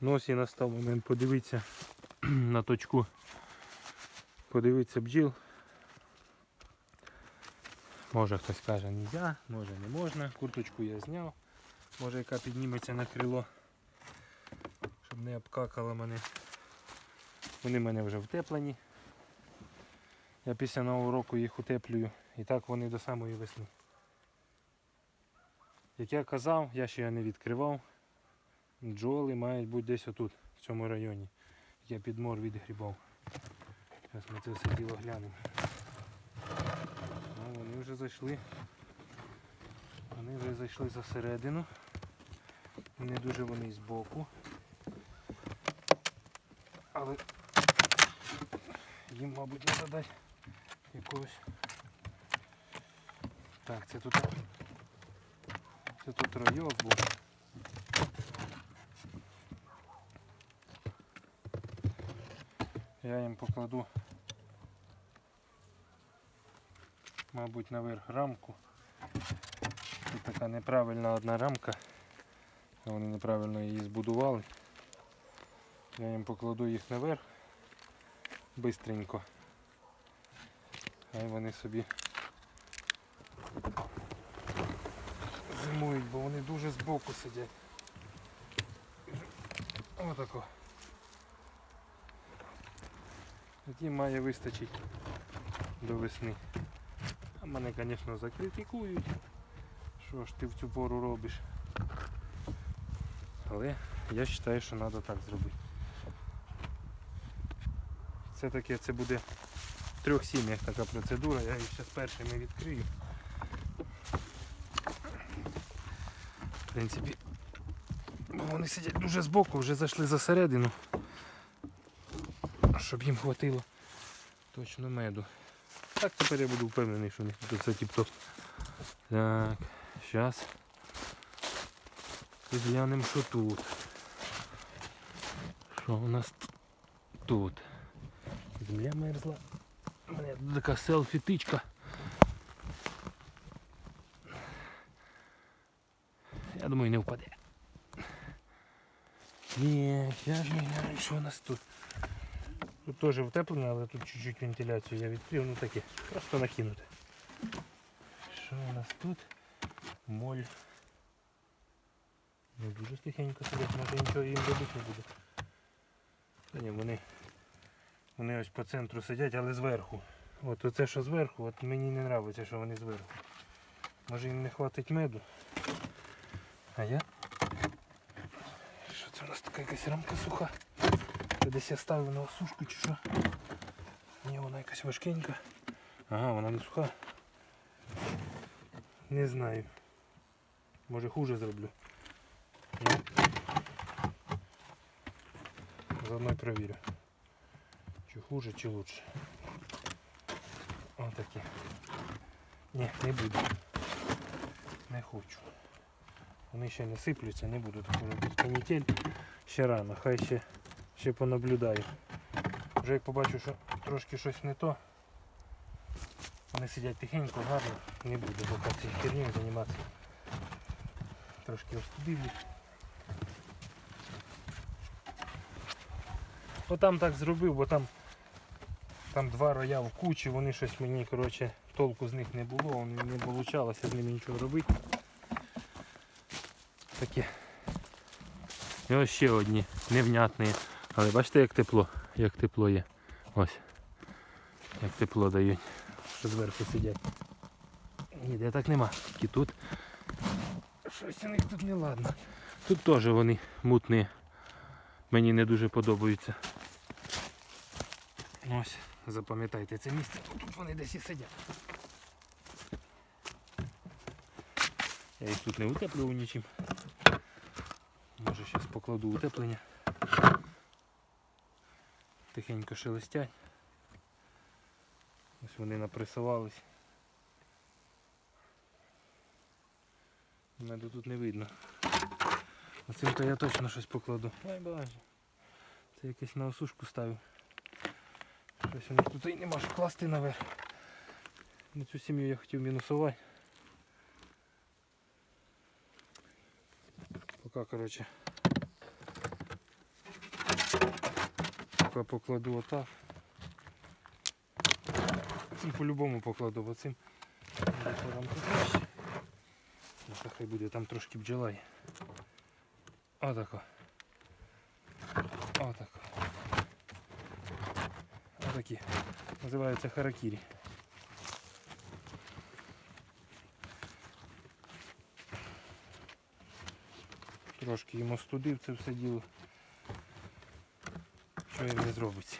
Ну ось і настав момент подивитися на точку. Подивитися бджіл. Може хтось каже нельзя, може не можна. Курточку я зняв. Може яка підніметься на крило. Щоб не обкакала мене. Вони мене вже втеплені. Я після нового року їх утеплюю. І так вони до самої весни. Як я казав, я ще не відкривав. Бджоли мають бути десь отут, в цьому районі. Я підмор відгрібав. Зараз ми це все діло глянемо. Ну, вони вже зайшли. Вони вже зайшли засередину. Не дуже вони збоку. Але їм, мабуть, треба дати якогось. Так, це тут. Це тут райок був. Я їм покладу, мабуть, наверх рамку. Тут така неправильна одна рамка. Вони неправильно її збудували. Я їм покладу їх наверх бистренько. Хай вони собі зимують, бо вони дуже збоку сидять. Отако. Тоді має вистачити до весни. А мене, звісно, закритикують. Що ж ти в цю пору робиш? Але я вважаю, що треба так зробити. Це таке, це буде в трьох сім'ях така процедура, я їх зараз першими відкрию. В принципі, вони сидять дуже збоку, вже зайшли за середину, щоб їм хватило точно меду. Так тепер я буду впевнений, що у них тут все тіп-топ. Так, зараз глянемо, що тут. Що у нас тут? Земля мерзла. У мене тут така селфі-тичка. Я думаю, не впаде. Ні, я ж не знаю, що у нас тут. Тут теж утеплено, але тут чуть-чуть вентиляцію я відкрив, ну таке, просто накинути. Що у нас тут? Моль. Ну дуже тихенько сидять, може нічого їм робити не буде. Та ні, вони, вони ось по центру сидять, але зверху. От оце що зверху, от мені не подобається, що вони зверху. Може їм не хватить меду. А я? Що це у нас така якась рамка суха? Це десь я ставив на осушку чи що? Ні, вона якась важкенька. Ага, вона не суха. Не знаю. Може хуже зроблю. Ну. Заодно й провірю. Чи хуже, чи лучше. Отакі. Ні, не буду. Не хочу. Вони ще не сиплються, не буду такого робити. Канітель ще рано, хай ще, ще понаблюдаю. Вже як побачу, що трошки щось не то. Вони сидять тихенько, гарно, не буду поки цією херню займатися. Трошки остудивлю. Отам так зробив, бо там, там два роя в кучі, вони щось мені коротше, толку з них не було, не вийшло з ними нічого робити. Таке. І ось ще одні невнятні. Але бачите як тепло, як тепло є. Ось. Як тепло дають. Що зверху сидять. Ніде так нема. Тільки тут. Щось у них тут не ладно. Тут теж вони мутні. Мені не дуже подобаються. Ось, запам'ятайте це місце. Тут вони десь і сидять. Я їх тут не утеплював нічим. Може зараз покладу утеплення. Тихенько шелестять. Ось вони напресувались. Меду тут не видно. Оцим-то я точно щось покладу. Ой боже. Це якесь на осушку ставив. Щось у них тут і нема що класти наверх. На цю сім'ю я хотів мінусувати. Поки, коротше, поки покладу отак. Цим по-любому покладу, бо цим краще. Ну, хай буде там трошки бджола є. Отако. Отако. Отакі. Називаються харакірі. Трошки йому студив це все діло. Що їм не зробиться.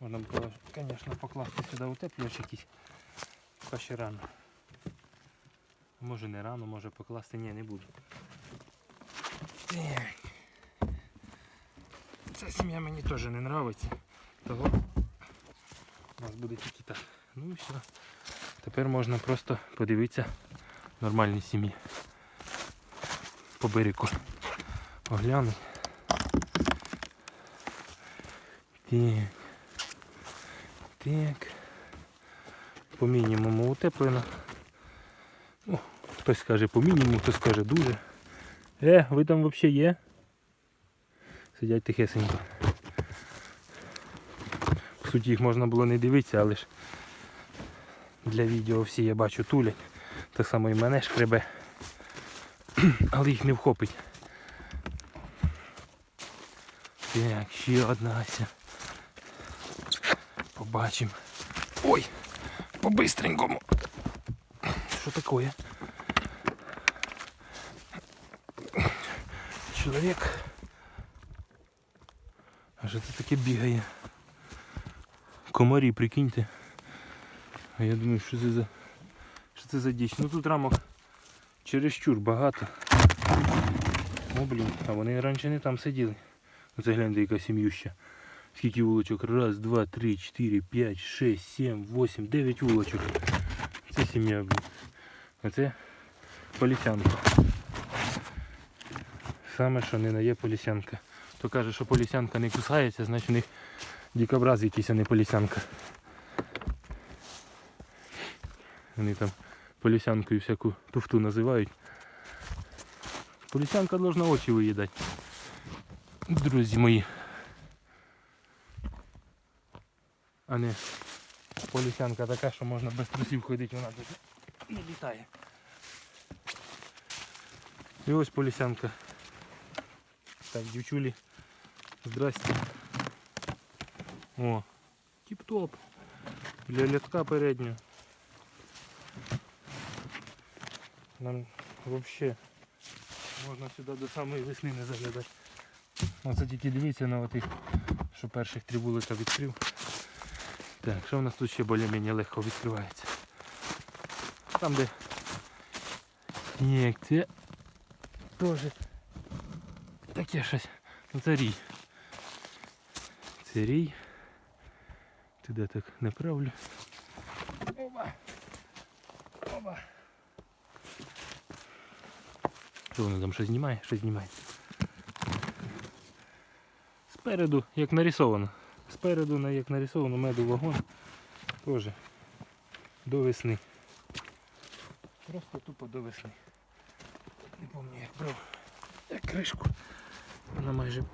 Можна було, звісно, покласти сюди утеплювач якийсь. Поки ще рано. Може не рано, може покласти, ні, не буду. Ця сім'я мені теж не подобається. Того у нас буде тільки так. Ну і все. Тепер можна просто подивитися нормальні сім'ї. По берегу. Оглянути. Так. Так. По мінімуму утеплено. Ну, хтось скаже по мінімуму, хтось скаже дуже. Е, ви там взагалі є? Сидять тихесенько. В суті їх можна було не дивитися, але ж для відео всі я бачу тулять. Так само і мене шкребе. Але їх не вхопить. Так, ще одна Ася. Побачимо. Ой! По-бистренькому. Що таке? Чоловік. А що це таке бігає? Комарі, прикиньте. А я думаю, що це за. Що це за діч? Ну тут рамок чересчур багато. О, блін, а вони раніше не там сиділи. Оце гляньте, яка сім'юща. Скільки вулочок? Раз, два, три, чотири, п'ять, шесть, сім, восемь, дев'ять вулочок. Це сім'я, блін. А це полісянка. Саме що не є полісянка. То каже, що полісянка не кусається, значить у них дикобраз якийсь, а не полісянка. Вони там полісянкою всяку туфту називають. Полісянка должна очі виїдати. Друзі мої. А не полісянка така, що можна без трусів ходити, вона дуже не літає. І ось полісянка. Так, дівчулі. Здрасте. О, тіп-топ. Для лятка переднього. Нам взагалі можна сюди до самої весни не заглядати. Оце тільки дивіться на отих, що перших три вулика відкрив. Так, що в нас тут ще більш-менш легко відкривається? Там де це теж таке щось. Ну це рій. Це рій. Туди так направлю. Оба. Оба. Що воно там щось знімає? Щось знімає. Спереду, як нарисовано. Спереду, як нарисовано, меду вагон. Теж до весни. Просто тупо до весни. Не пам'ятаю, як брав. Як кришку. Вона майже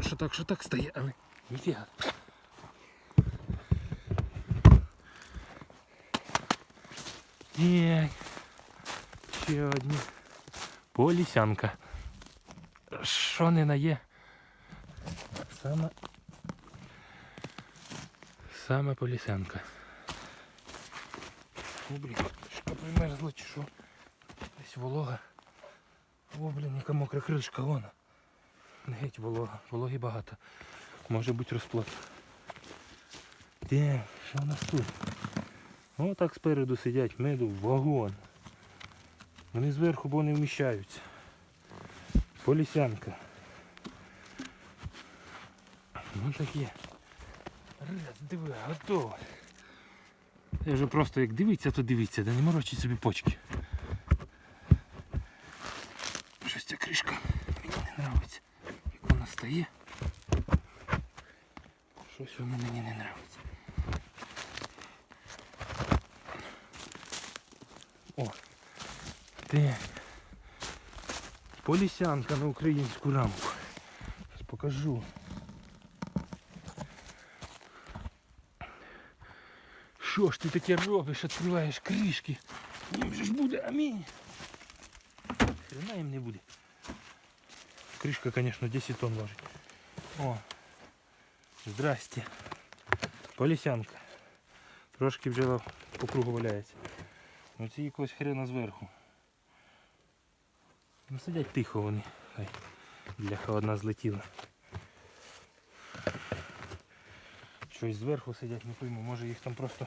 що так, що так стає, але ніфіга. Так. Ще одні. Полісянка. Що не на є? Саме. Саме полісянка. О, блін, що примерзло чи що? Десь волога. О, блін, яка мокра кришка, вона. Геть волога, вологи багато. Може бути розплод. Де, що у нас тут? О, так спереду сидять, меду, вагон. Вони зверху, бо не вміщаються. Полісянка. Ну такі. Раз, диви, готово. Я вже просто як дивиться, то дивіться, да не морочить собі почки. Щось ця кришка мені не подобається. Як вона стає. Щось воно мені не подобається. О! Ти. Полісянка на українську рамку. покажу. Що ж ти таке робиш, відкриваєш кришки? Їм же ж буде, амінь. Хрена їм не буде. Кришка, конечно, 10 тонн важить. О, здрасте. Полісянка. Трошки вже по кругу валяється. Оці якогось хрена зверху. Ну сидять тихо вони. Хай. Бляха одна злетіла. Щось зверху сидять, не пойму. Може їх там просто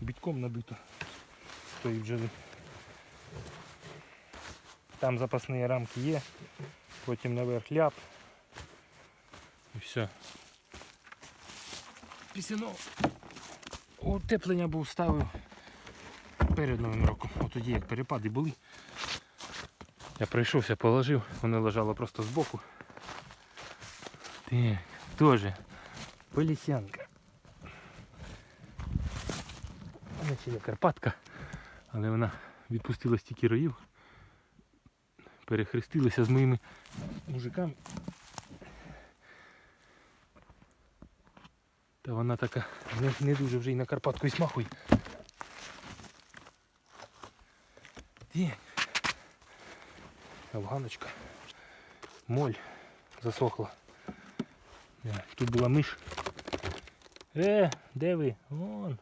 бітьком набито. з бджоли. Там запасні рамки є. Потім наверх ляп. І все. Після ну, утеплення був ставив перед Новим роком. От тоді як перепади були. Я прийшовся, положив, воно лежало просто збоку. Так, теж полісянка. Вона ще є Карпатка, але вона відпустила стільки роїв. Перехрестилася з моїми мужиками. Та вона така не, не дуже вже й на Карпатку і смахує. Ті. Афганочка. Моль засохла. Тут була миш. Е, де ви? Вон.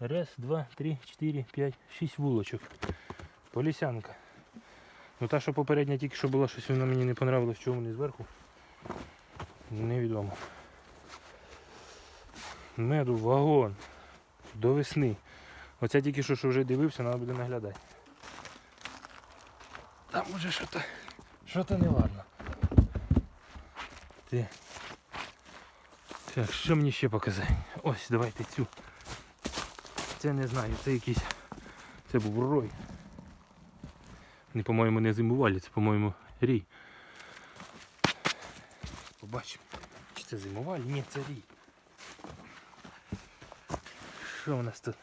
Раз, два, три, чотири, п'ять, шість вулочок. Полісянка. Ну та, що попередня тільки що була, щось вона мені не понравилось, чому вони зверху. Невідомо. Меду вагон. До весни. Оця тільки що, що вже дивився, треба буде наглядати. Там уже що-то що-то не ладно. Так, що мені ще показати? Ось, давайте цю. Це не знаю, це якийсь. Це був рой. Не, по-моєму, не зимувалі, це, по-моєму, рій. Побачимо. Чи це зимувалі? Ні, це рій. Що у нас тут?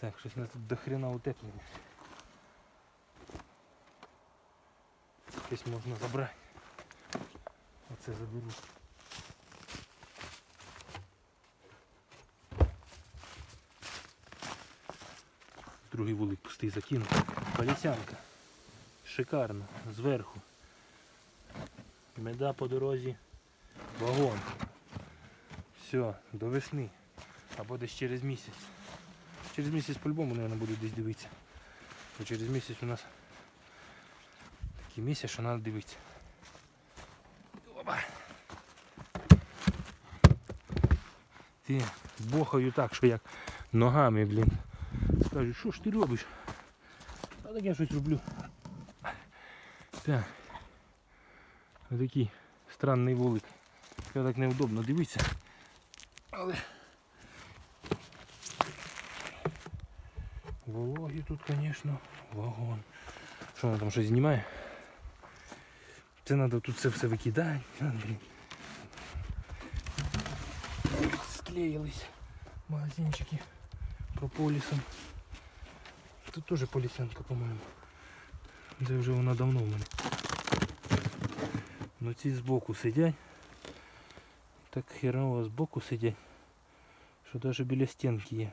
Так, щось у нас тут до хрена утеплення. Щось можна забрати. Оце заберу. Другий вулик пустий закинув. Полісянка. Шикарно. Зверху. Меда по дорозі. Вагон. Все, до весни. Або десь через місяць. Через місяць по-любому, мабуть, буду десь дивитися. Бо через місяць у нас такий місяць, що треба дивитися. Опа. Ти бохаю так, що як ногами, блін. Скажуть, що ж ти робиш? А так я щось роблю. Так. Ось такий странний вулик. Я так неудобно дивитися. Але вологі тут, звісно, вагон. Що вона там щось знімає? Це треба тут це все викидати. Склеїлись магазинчики прополісом. Тут теж полісянка, по-моєму. Це вже вона давно в мене. Ну ці збоку сидять. Так херово збоку сидять. Що навіть біля стінки є.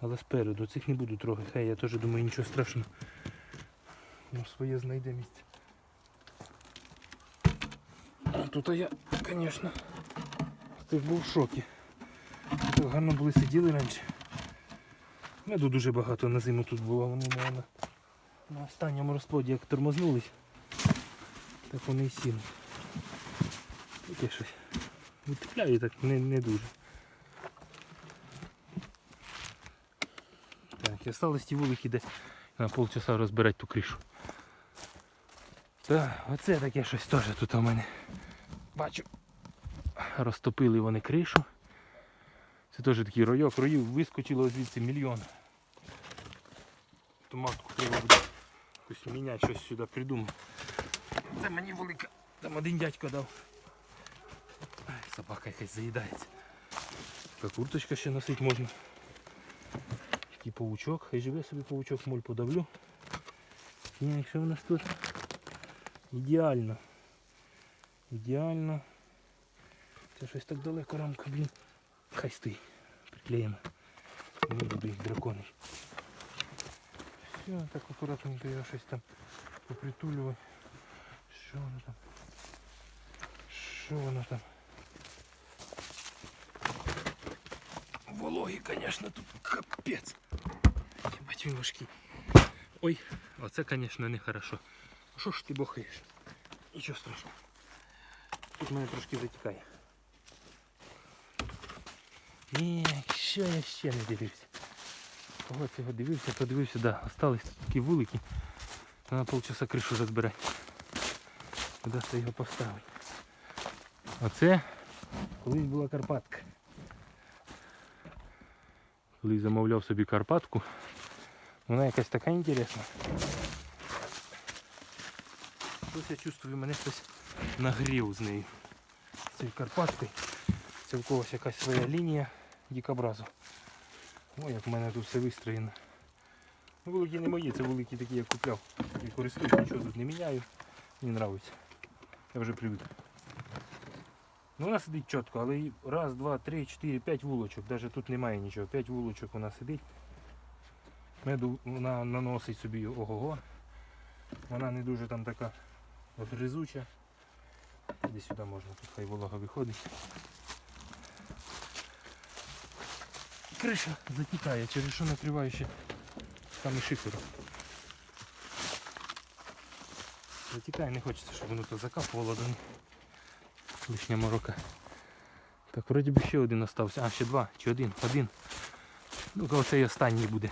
Але спереду цих не буду трогати. Хай я теж думаю нічого страшного. Ну своє знайде місце. А Тут я, звісно, з був в шокі. Гарно були сиділи раніше. Меду дуже багато на зиму тут було, вони мабуть, на останньому розплоді як тормознулись, так вони і сіли. Таке щось. Відтепляю так не, не дуже. Так, і осталось ті вулики, де на полчаса розбирати ту кришу. Так, оце таке щось теж тут у мене. Бачу. Розтопили вони кришу. Це теж такий ройок, роїв вискочило звідси мільйон. Томатку треба буде якось міняти, щось сюди придумав. Це мені велика. Там один дядько дав. Ай, Собака якась заїдається. Така курточка ще носити можна. Такий паучок, хай живе собі паучок, моль подавлю. І якщо в нас тут ідеально. Ідеально. Це щось так далеко рамка, блін. Хай стоїть. Приклеїмо. Не буду їх драконити. Все, так акуратненько його щось там попритулювати. Що воно там? Що воно там? Вологі, звісно, тут капець. Єбать він важкий. Ой, оце, звісно, не хорошо. Що ж ти бохаєш? Нічого страшного. Тут мене трошки затікає. Ні, що я ще не дивився. Кого цього дивився, подивився, да, остались такі вулики. Треба полчаса кришу розбирати. Куди його поставити? Оце колись була Карпатка. Колись замовляв собі Карпатку. Вона якась така інтересна. Щось я чувствую, мене хтось нагрів з нею. З цією Карпаткою. Це в когось якась своя лінія дикобразу. Ой, як в мене тут все вистроєно. Ну, Великі не мої, це великі такі я купляв. І користуюсь, нічого тут не міняю. Мені подобається. Я вже привик. Ну, вона сидить чітко, але раз, два, три, чотири, п'ять вулочок. Навіть тут немає нічого. П'ять вулочок вона сидить. Меду вона наносить собі ого-го. Вона не дуже там така гризуча. Іди сюди можна, тут хай волога виходить. Криша затікає, через що накриваю ще там і шифером. Затікає, не хочеться, щоб воно то закапувало до них. Лишня морока. Так, вроді би ще один остався. А, ще два, чи один, один. Ну-ка оцей останній буде.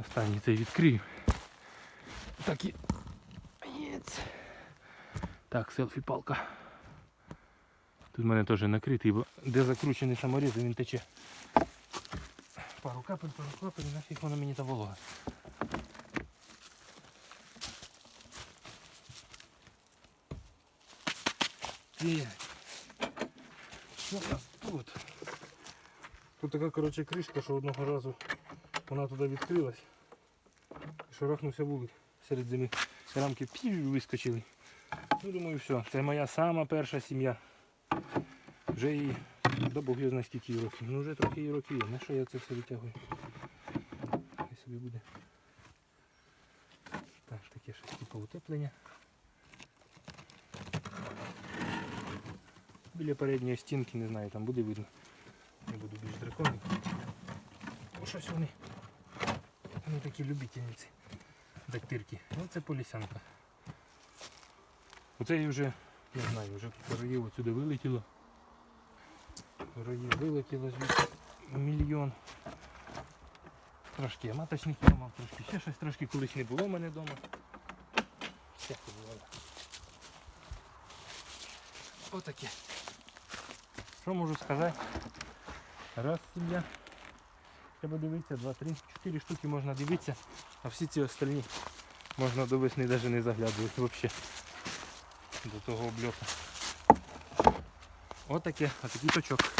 Останній цей відкрию. Так і. Єць. Так, селфі палка. Тут в мене теж накритий, бо де закручений саморіз, він тече. Пару капель, пару капель, нафіг вона мені та волога. Що у нас тут? Тут така коротше кришка, що одного разу вона туди відкрилась. І шарахнувся вулик серед зими. Рамки вискочили. Ну думаю, все. Це моя сама перша сім'я. Вже їй, да Бог його знає скільки років. Ну вже трохи їй років є. На що я це все витягую? Хай собі буде. Так, таке щось типу утеплення. Біля передньої стінки, не знаю, там буде видно. Не буду більш драконів. Бо щось вони. Вони такі любительниці. Дактирки. Ну це полісянка. Оце я вже, не знаю, вже тут отсюди вилетіло. Роїв вилетіло мільйон. Трошки я маточників мав, трошки ще щось, трошки колись не було в мене вдома. Отаке. Що можу сказати? Раз сім'я. Треба дивитися, два, три, чотири штуки можна дивитися, а всі ці остальні можна до весни навіть не заглядувати взагалі до того обльота. Отаке, отакий точок.